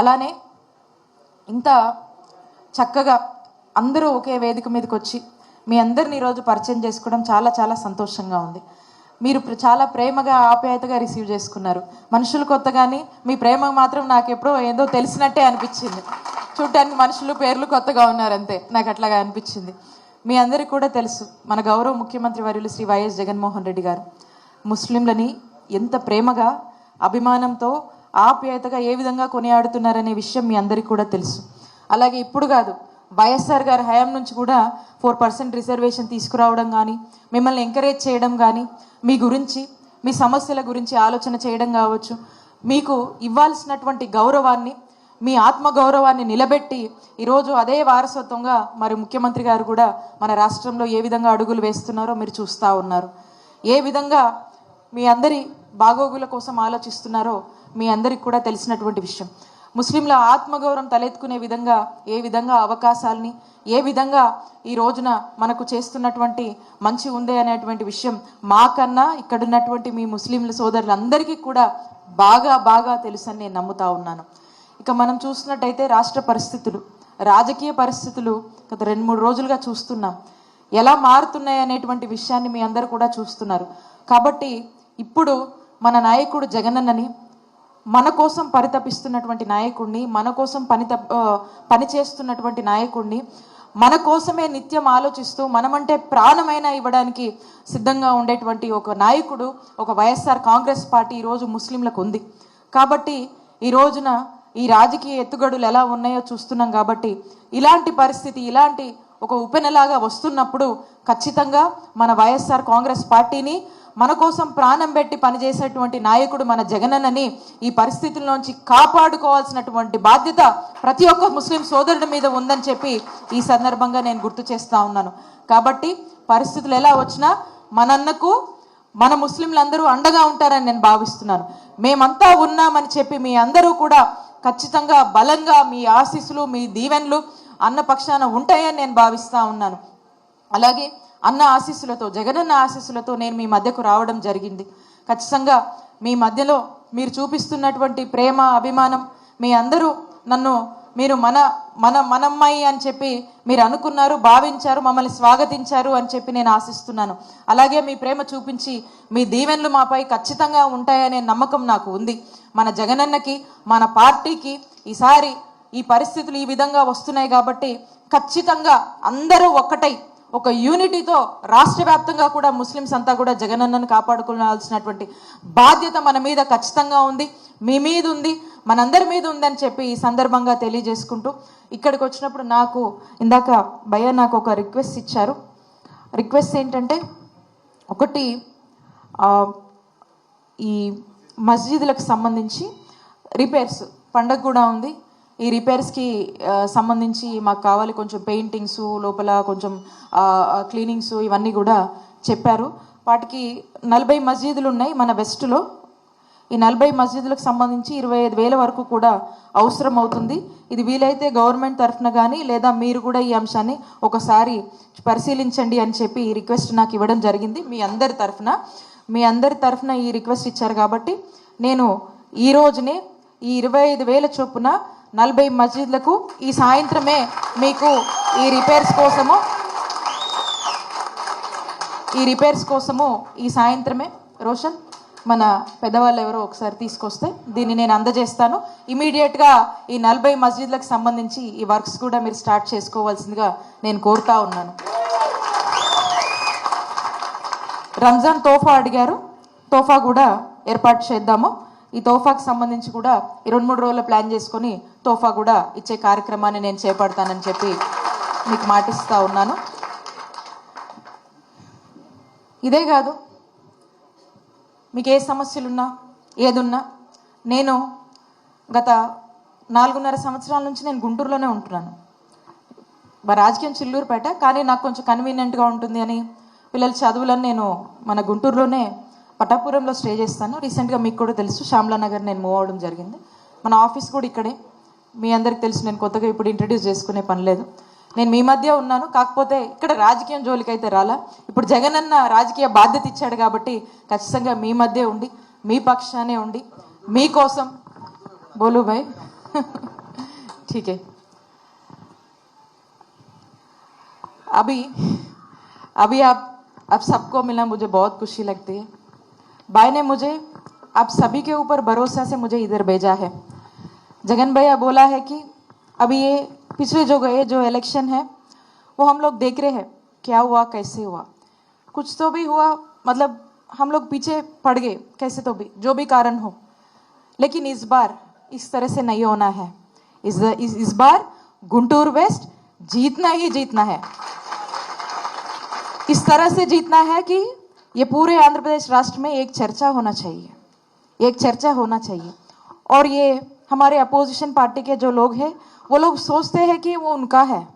అలానే ఇంత చక్కగా అందరూ ఒకే వేదిక మీదకి వచ్చి మీ అందరిని ఈరోజు పరిచయం చేసుకోవడం చాలా చాలా సంతోషంగా ఉంది. మీరు చాలా ప్రేమగా ఆప్యాయతగా రిసీవ్ చేసుకున్నారు. మనుషులు కొత్త కానీ మీ ప్రేమ మాత్రం నాకు ఎప్పుడో ఏదో తెలిసినట్టే అనిపించింది. చూడటానికి మనుషులు పేర్లు కొత్తగా ఉన్నారు అంతే నాకు అట్లాగా అనిపించింది. మీ అందరికీ కూడా తెలుసు మన గౌరవ ముఖ్యమంత్రి వర్యులు శ్రీ వైఎస్ జగన్మోహన్ రెడ్డి గారు. ముస్లింలని ఎంత ప్రేమగా అభిమానంతో ఆప్యాయతగా ఏ విధంగా కొనియాడుతున్నారనే విషయం మీ అందరికీ కూడా తెలుసు. అలాగే ఇప్పుడు కాదు వైఎస్ఆర్ గారి హయాం నుంచి కూడా ఫోర్ పర్సెంట్ రిజర్వేషన్ తీసుకురావడం కానీ మిమ్మల్ని ఎంకరేజ్ చేయడం కానీ మీ గురించి మీ సమస్యల గురించి ఆలోచన చేయడం కావచ్చు మీకు ఇవ్వాల్సినటువంటి గౌరవాన్ని మీ ఆత్మ గౌరవాన్ని నిలబెట్టి ఈరోజు అదే వారసత్వంగా మరి ముఖ్యమంత్రి గారు కూడా మన రాష్ట్రంలో ఏ విధంగా అడుగులు వేస్తున్నారో మీరు చూస్తూ ఉన్నారు. ఏ విధంగా మీ అందరి బాగోగుల కోసం ఆలోచిస్తున్నారో మీ అందరికి కూడా తెలిసినటువంటి విషయం. ముస్లింల ఆత్మగౌరవం తలెత్తుకునే విధంగా ఏ విధంగా అవకాశాలని ఏ విధంగా ఈ రోజున మనకు చేస్తున్నటువంటి మంచి ఉంది అనేటువంటి విషయం మాకన్నా ఇక్కడున్నటువంటి మీ ముస్లింల సోదరులందరికీ కూడా బాగా బాగా తెలుసని నేను నమ్ముతా ఉన్నాను. ఇక మనం చూసినట్టయితే రాష్ట్ర పరిస్థితులు రాజకీయ పరిస్థితులు గత రెండు మూడు రోజులుగా చూస్తున్నాం. ఎలా మారుతున్నాయి అనేటువంటి విషయాన్ని మీ అందరు కూడా చూస్తున్నారు. కాబట్టి ఇప్పుడు మన నాయకుడు జగనన్నని మన కోసం పరితపిస్తున్నటువంటి నాయకుడిని మన కోసం పని పని చేస్తున్నటువంటి నాయకుడిని మన కోసమే నిత్యం ఆలోచిస్తూ మనమంటే ప్రాణమైనా ఇవ్వడానికి సిద్ధంగా ఉండేటువంటి ఒక నాయకుడు ఒక వైఎస్ఆర్ కాంగ్రెస్ పార్టీ ఈరోజు ముస్లింలకు ఉంది. కాబట్టి ఈ రోజున ఈ రాజకీయ ఎత్తుగడులు ఎలా ఉన్నాయో చూస్తున్నాం కాబట్టి ఇలాంటి పరిస్థితి ఇలాంటి ఒక ఉపెనలాగా వస్తున్నప్పుడు ఖచ్చితంగా మన వైఎస్ఆర్ కాంగ్రెస్ పార్టీని మన కోసం ప్రాణం పెట్టి పనిచేసేటువంటి నాయకుడు మన జగనన్నని ఈ పరిస్థితుల్లోంచి కాపాడుకోవాల్సినటువంటి బాధ్యత ప్రతి ఒక్క ముస్లిం సోదరుడి మీద ఉందని చెప్పి ఈ సందర్భంగా నేను గుర్తు చేస్తూ ఉన్నాను. కాబట్టి పరిస్థితులు ఎలా వచ్చినా మనన్నకు మన ముస్లింలందరూ అండగా ఉంటారని నేను భావిస్తున్నాను. మేమంతా ఉన్నామని చెప్పి మీ అందరూ కూడా ఖచ్చితంగా బలంగా మీ ఆశీస్సులు మీ దీవెన్లు అన్న పక్షాన ఉంటాయని నేను భావిస్తూ ఉన్నాను. అలాగే అన్న ఆశీస్సులతో జగనన్న ఆశీస్సులతో నేను మీ మధ్యకు రావడం జరిగింది. ఖచ్చితంగా మీ మధ్యలో మీరు చూపిస్తున్నటువంటి ప్రేమ అభిమానం మీ అందరూ నన్ను మీరు మన మన మనమ్మాయి అని చెప్పి మీరు అనుకున్నారు భావించారు మమ్మల్ని స్వాగతించారు అని చెప్పి నేను ఆశిస్తున్నాను. అలాగే మీ ప్రేమ చూపించి మీ దీవెనలు మాపై ఖచ్చితంగా ఉంటాయనే నమ్మకం నాకు ఉంది. మన జగనన్నకి మన పార్టీకి ఈసారి ఈ పరిస్థితులు ఈ విధంగా వస్తున్నాయి కాబట్టి ఖచ్చితంగా అందరూ ఒక్కటై ఒక యూనిటీతో రాష్ట్ర వ్యాప్తంగా కూడా ముస్లిమ్స్ అంతా కూడా జగనన్నను కాపాడుకోవాల్సినటువంటి బాధ్యత మన మీద ఖచ్చితంగా ఉంది మీ మీద ఉంది మనందరి మీద ఉందని చెప్పి ఈ సందర్భంగా తెలియజేసుకుంటూ ఇక్కడికి వచ్చినప్పుడు నాకు ఇందాక భయ్య నాకు ఒక రిక్వెస్ట్ ఇచ్చారు. రిక్వెస్ట్ ఏంటంటే ఒకటి ఈ మస్జిద్లకు సంబంధించి రిపేర్స్ పండగ కూడా ఉంది. ఈ రిపేర్స్కి సంబంధించి మాకు కావాలి కొంచెం పెయింటింగ్స్ లోపల కొంచెం క్లీనింగ్స్ ఇవన్నీ కూడా చెప్పారు. వాటికి నలభై మసీదులు ఉన్నాయి మన వెస్ట్లో ఈ నలభై మసీదులకు సంబంధించి ఇరవై ఐదు వేల వరకు కూడా అవసరం అవుతుంది. ఇది వీలైతే గవర్నమెంట్ తరఫున కానీ లేదా మీరు కూడా ఈ అంశాన్ని ఒకసారి పరిశీలించండి అని చెప్పి ఈ రిక్వెస్ట్ నాకు ఇవ్వడం జరిగింది. మీ అందరి తరఫున మీ అందరి తరఫున ఈ రిక్వెస్ట్ ఇచ్చారు కాబట్టి నేను ఈ రోజునే ఈ ఇరవై ఐదు వేల చొప్పున నలభై మస్జిద్లకు ఈ సాయంత్రమే మీకు ఈ రిపేర్స్ కోసము ఈ రిపేర్స్ కోసము ఈ సాయంత్రమే రోషన్ మన పెద్దవాళ్ళు ఎవరో ఒకసారి తీసుకొస్తే దీన్ని నేను అందజేస్తాను. ఇమీడియట్గా ఈ నలభై మస్జిద్లకు సంబంధించి ఈ వర్క్స్ కూడా మీరు స్టార్ట్ చేసుకోవాల్సిందిగా నేను కోరుతా ఉన్నాను. రంజాన్ తోఫా అడిగారు. తోఫా కూడా ఏర్పాటు చేద్దాము. ఈ తోఫాకు సంబంధించి కూడా ఈ రెండు మూడు రోజులు ప్లాన్ చేసుకొని తోఫా కూడా ఇచ్చే కార్యక్రమాన్ని నేను చేపడతానని చెప్పి మీకు మాటిస్తూ ఉన్నాను. ఇదే కాదు మీకు ఏ సమస్యలున్నా ఏదున్నా నేను గత నాలుగున్నర సంవత్సరాల నుంచి నేను గుంటూరులోనే ఉంటున్నాను. మా రాజకీయం చిల్లూరుపేట కానీ నాకు కొంచెం కన్వీనియంట్గా ఉంటుంది అని పిల్లల చదువులను నేను మన గుంటూరులోనే పటాపురంలో స్టే చేస్తాను రీసెంట్గా మీకు కూడా తెలుసు శ్యామ్లా నగర్ నేను మూవ్ అవడం జరిగింది మన ఆఫీస్ కూడా ఇక్కడే మీ అందరికి తెలుసు నేను కొత్తగా ఇప్పుడు ఇంట్రడ్యూస్ చేసుకునే పని లేదు నేను మీ మధ్య ఉన్నాను కాకపోతే ఇక్కడ రాజకీయం జోలికైతే రాలా ఇప్పుడు జగన్ అన్న రాజకీయ బాధ్యత ఇచ్చాడు కాబట్టి ఖచ్చితంగా మీ మధ్య ఉండి మీ పక్షానే ఉండి మీకోసం బోలు భాయ్ ठीक है अभी अभी आप आप सबको मिलना मुझे बहुत खुशी लगती है भाई ने मुझे आप सभी के ऊपर भरोसा से मुझे इधर भेजा है। जगन भैया बोला है कि अभी ये पिछले जो गए जो इलेक्शन है वो हम लोग देख रहे हैं क्या हुआ कैसे हुआ। कुछ तो भी हुआ मतलब हम लोग पीछे पड़ गए कैसे तो भी जो भी कारण हो। लेकिन इस बार इस तरह से नहीं होना है। इस इस, इस बार गुंटूर वेस्ट जीतना ही जीतना है। इस तरह से जीतना है कि ये पूरे आंध्र प्रदेश राष्ट्र में एक चर्चा होना चाहिए। एक चर्चा होना चाहिए। और ये हमारे अपोजिशन पार्टी के जो लोग हैं, वो लोग सोचते हैं कि वो उनका है।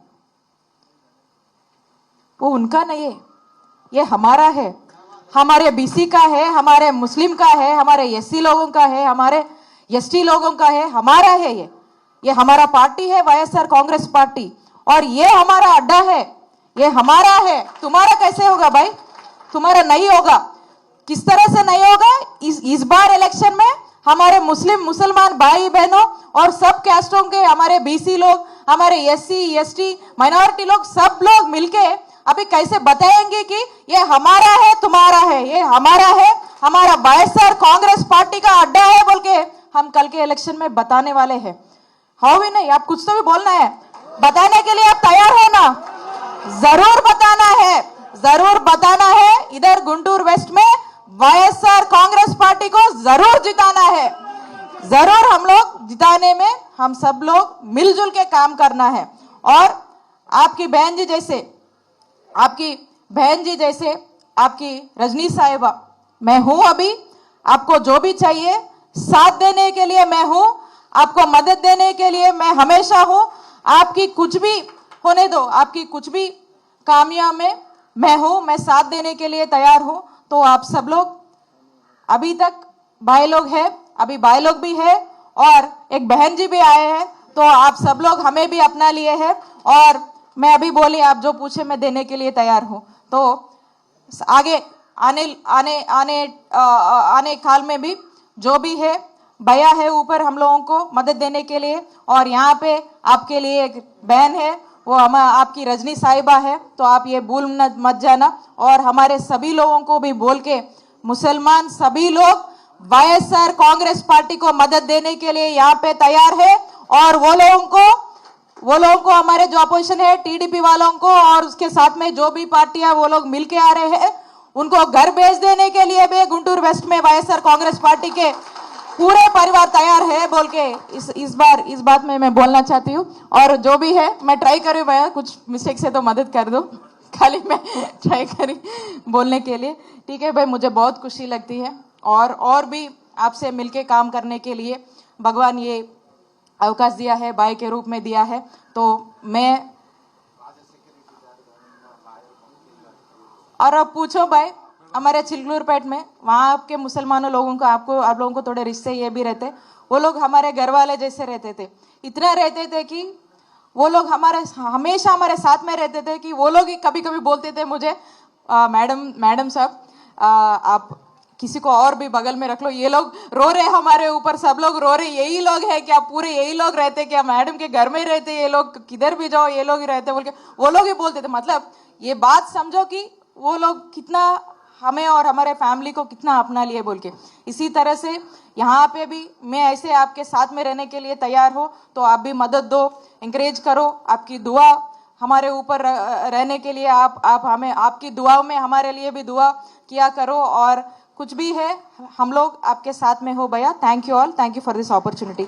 वो उनका नहीं है। ये हमारा है। हमारे बीसी का है, हमारे मुस्लिम का है, हमारे एससी लोगों का है, हमारे एसटी लोगों का है, हमारा है ये। ये हमारा पार्टी है वाईएसआर कांग्रेस पार्टी। और ये हमारा अड्डा है। ये हमारा है। तुम्हारा कैसे होगा भाई? तुम्हारा नहीं होगा। किस तरह से नहीं होगा? इस इस बार इलेक्शन में हमारे मुस्लिम, मुसलमान भाई बहनों और सब कैस्टों के, हमारे बीसी लोग, हमारे एससी एसटी माइनॉरिटी लोग, सब लोग मिलके अभी कैसे बताएँगे कि ये हमारा है, तुम्हारा है, ये हमारा है, हमारा वाईएसआर कांग्रेस पार्टी का अड्डा है बोल के हम कल के इलेक्शन में बताने वाले हैं। हो भी नहीं, आप कुछ तो भी बोलना है। बताने के लिए आप तैयार हो ना? ज़रूर बताना है। ज़रूर बताना है। इधर गुंटूर वेस्ट में वाईएसआर कांग्रेस पार्टी को ज़रूर जिताना है। ज़रूर हम लोग जिताने में हम सब लोग मिलजुल के काम करना है। और आपकी बहन जी जैसे, आपकी बहन जी जैसे, आपकी रजनी साहिबा, मैं हूँ अभी। आपको जो भी चाहिए, साथ देने के लिए मैं हूँ। आपको मदद देने के लिए मैं हमेशा हूँ। आपकी कुछ भी होने दो, आपकी कुछ भी कामयाब में मैं हूँ मैं साथ देने के लिए तैयार हूँ। तो आप सब लोग अभी तक भाई लोग हैं अभी भाई लोग भी है और एक बहन जी भी आए हैं तो आप सब लोग हमें भी अपना लिए हैं और मैं अभी बोली आप जो पूछे मैं देने के लिए तैयार हूँ। तो आगे आने आने आने आ, आने काल में भी जो भी है भैया है ऊपर हम लोगों को मदद देने के लिए और यहाँ पे आपके लिए एक बहन है वो हम आपकी रजनी साहिबा है तो आप ये भूल मत जाना। और हमारे सभी लोगों को भी बोल के, मुसलमान सभी लोग वाईएसआर कांग्रेस पार्टी को मदद देने के लिए यहाँ पे तैयार है। और वो लोगों को, वो लोगों को हमारे जो अपोजिशन है, टीडीपी वालों को और उसके साथ में जो भी पार्टियाँ वो लोग मिलके आ रहे हैं। उनको घर भेज देने के लिए भी गुंटूर वेस्ट में वाईएसआर कांग्रेस पार्टी के पूरे परिवार तैयार है बोल के इस इस बार, इस बात में मैं बोलना चाहती हूँ। और जो भी है, मैं ट्राई करी भैया, कुछ मिस्टेक से तो मदद कर दो। खाली मैं ट्राई करी बोलने के लिए। ठीक है भाई, मुझे बहुत खुशी लगती है। और और भी आपसे मिलके काम करने के लिए भगवान ये अवकाश दिया है भाई के रूप में दिया है। तो मैं और अब पूछो भाई हमारे चिलगलूरपेट में वहाँ आपके मुसलमानों लोगों को आपको आप लोगों को थोड़े रिश्ते ये भी रहते। वो लोग हमारे घर वाले जैसे रहते थे। इतना रहते थे कि वो लोग हमारे हमेशा हमारे साथ में रहते थे कि वो लोग ही कभी कभी बोलते थे मुझे "आ, मैडम मैडम साहब आप किसी को और भी बगल में रख लो। ये लोग रो रहे हमारे ऊपर सब लोग रो रहे यही लोग हैं क्या? पूरे यही लोग रहते क्या? मैडम के घर में रहते ये लोग किधर भी जाओ ये लोग ही रहते बोल के। वो लोग ही बोलते थे मतलब ये बात समझो कि वो लोग कितना हमें और हमारे फैमिली को कितना अपना लिए बोल के। इसी तरह से यहाँ पे भी मैं ऐसे आपके साथ में रहने के लिए तैयार हो तो आप भी मदद दो इंकरेज करो, आपकी दुआ हमारे ऊपर रहने के लिए आप आप हमें, आपकी दुआओं में हमारे लिए भी दुआ किया करो और कुछ भी है, हम लोग आपके साथ में हो भैया। Thank you all thank you for this opportunity